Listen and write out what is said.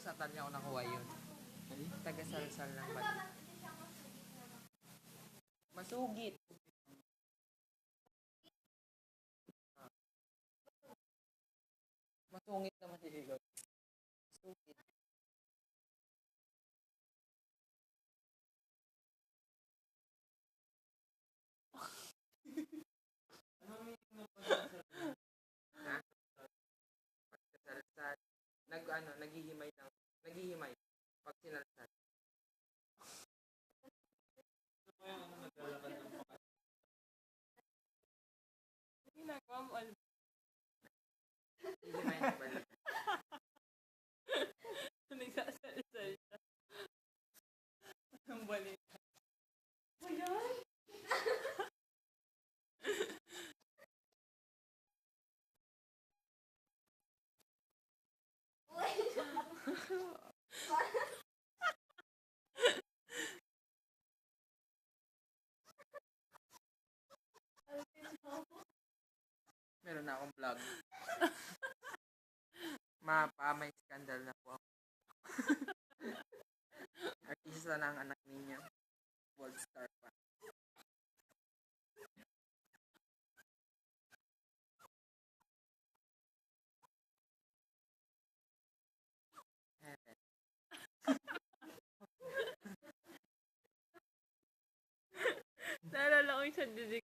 sa kanya ko nakuha yun. Taga-salsal ng bata. Masugit. Masungit naman si Higaw. Masugit. Nag, ano, naghihimay naghihimay. Pag sinalsal. Meron na akong vlog. Mapa, may scandal na po ako. Artista na ang anak ninyo. World star pa. Naalala ko yung sa didig